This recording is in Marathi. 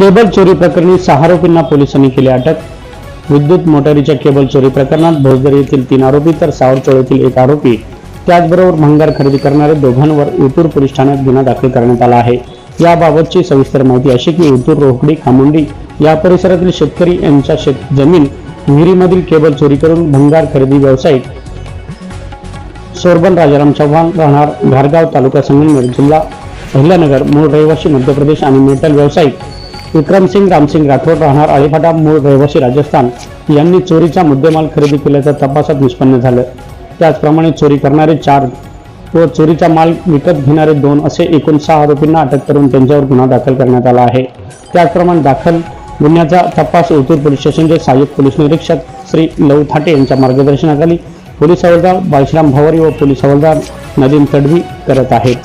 केबल चोरी प्रकरणी सहा आरोपींना पोलिसांनी केली अटक. विद्युत मोटारीच्या केबल चोरी प्रकरणात भोजदर येथील तीन आरोपी तर सावरचोळ येथील एक आरोपी. त्याचबरोबर भंगार खरेदी करणाऱ्या दोघांवर इतूर पोलीस ठाण्यात गुन्हा दाखल करण्यात आला आहे. याबाबतची सविस्तर माहिती अशी की इतूर रोहडी खामुंडी या परिसरातील शेतकरी यांच्या शेत जमीन विहिरीमधील केबल चोरी करून भंगार खरेदी व्यावसायिक सोरबन राजाराम चव्हाण राहणार घारगाव तालुका संगमनेर जिल्हा अहिल्यानगर मूळ रहिवासी मध्य प्रदेश आणि मेटल व्यावसायिक विक्रमसिंग रामसिंग राठोड राहणार. अळीफाटा मूळ रहिवासी राजस्थान यांनी चोरीचा मुद्देमाल खरेदी केल्याचं तपासात निष्पन्न झालं. त्याचप्रमाणे चोरी करणारे चार व चोरीचा माल विकत घेणारे दोन असे एकूण सहा आरोपींना अटक करून त्यांच्यावर गुन्हा दाखल करण्यात आला आहे. त्याचप्रमाणे दाखल गुन्ह्याचा तपास ओतूर पोलीस स्टेशनचे सहाय्यक पोलीस निरीक्षक श्री लव थाटे यांच्या मार्गदर्शनाखाली पोलीस हवालदार बाळश्राम भवारी व पोलीस हवालदार नदीम तडवी करत आहेत.